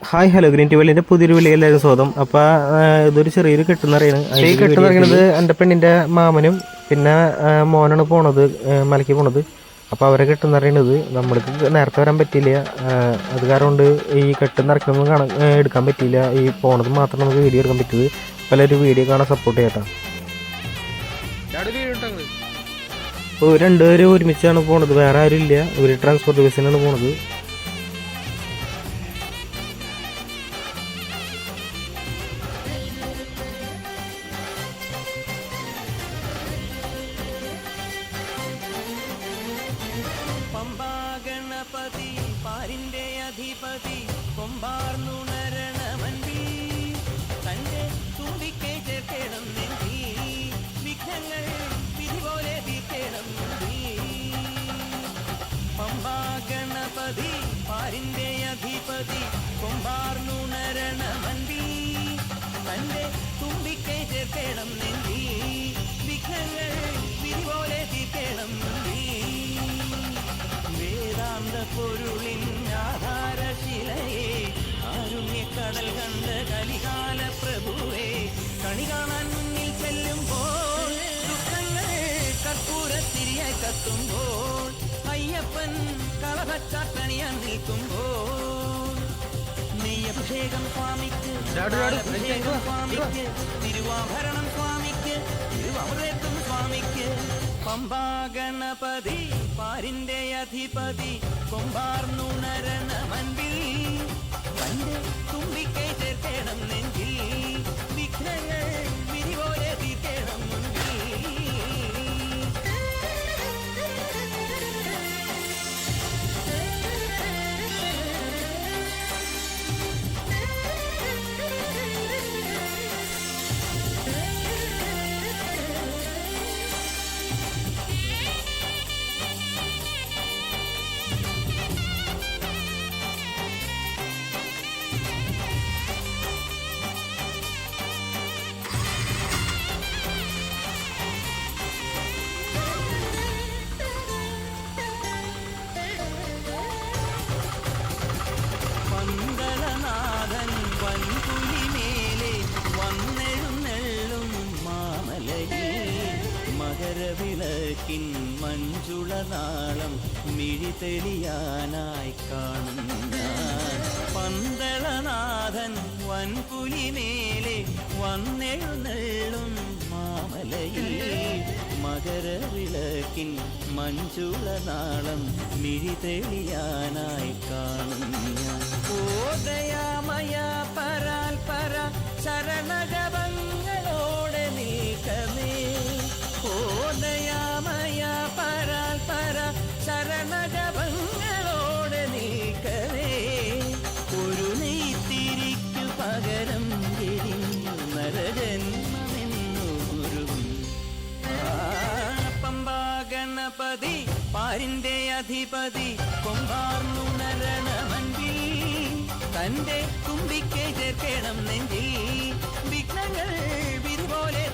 Hi hello green T വെല്ലിന്റെ പുതിയൊരു വിളി എല്ലാവരും അപ്പൊ ഇതൊരു ചെറിയൊരു കെട്ടുന്നറിയാണ് ഈ കെട്ടുന്നറിയണത് എന്റെ പെണ്ണിന്റെ മാമനും പിന്നെ മോനാണ് പോണത് മലക്കി മലയ്ക്ക് പോണത്. അപ്പൊ അവരെ കെട്ടുന്നറിയണത് നമ്മൾക്ക് നേരത്തെ വരാൻ പറ്റിയില്ല. അത് കാരണം കൊണ്ട് ഈ കെട്ടുന്നറക്കണമൊന്നും കാണാൻ എടുക്കാൻ പറ്റിയില്ല. ഈ പോണത് മാത്രം നമുക്ക് വീഡിയോ എടുക്കാൻ പറ്റിയത് പലരും ഒരു വീഡിയോ കാണാൻ സപ്പോർട്ട് ചെയ്യട്ടാ. രണ്ടുപേരും ഒരുമിച്ചാണ് പോണത്. വേറെ ആരും ഇല്ല ഒരു ട്രാൻസ്പോർട്ട് ബസ്സിനാണ് പോണത്. പമ്പാഗണപതി പാരിന്റെ അധിപതി കൊമ്പാർന്നുണരണമന്തി തന്റെ തുമ്പിക്കെ ചേർക്കണം വിഘ്നങ്ങൾ വിധി പോലെ തീർക്കണം പമ്പാഗണപതി പാരിന്റെ അധിപതി കൊമ്പാർന്നുണരണമന്തി തന്റെ തുമ്പിക്കെ ചേർക്കണം വിഘ്നങ്ങൾ പൊരുളിൻ ആധാരശിലയെ കടൽ കണ്ട കലികാല പ്രഭുവേ കണി കാണാൻ മുന്നിൽ ചെല്ലുമ്പോൾ ദുഃഖങ്ങൾ കർപ്പൂരത്തിരിയായി കത്തുമ്പോൾ അയ്യപ്പൻ കളഭച്ചാട്ടണിയാൻ നിൽക്കുമ്പോൾ. നെയ്യഭിഷേകം സ്വാമിക്ക് അഭിഷേകം സ്വാമിക്ക് തിരുവാഭരണം സ്വാമിക്ക് തിരുവമൃതത്വം സ്വാമിക്ക്. പമ്പാഗണപതി പാരിന്റെ അധിപതി കൊമ്പാർ തന്റെ തുമ്പിക്കൈ ചേർക്കണം പന്തളനാഥൻ വൻപുലിമേലെ വന്നെഴുന്നെള്ളും മാമലയിൽ. മകരവിളക്കിൻ മഞ്ജുളനാളം മിഴി തെളിയാനായി കാണും പന്തളനാഥൻ വൻപുലിമേലെ വന്നെഴുന്നെള്ളും മാമലയിൽ. മകരവിളക്കിൻ മിഴി തെളിയാനായി കാണുന്നു ഓദയാമയ പരാൽ പര ശരണജപങ്ങളോടെ പമ്പാഗണപതി പാരിന്റെ അധിപതി കൊമ്പാർന്നുണരണമൻപിൽ തന്റെ തുമ്പിക്കേ ചേർക്കണം നെഞ്ചിൽ വിഘ്നങ്ങൾ വിരുപോലെ പോലെ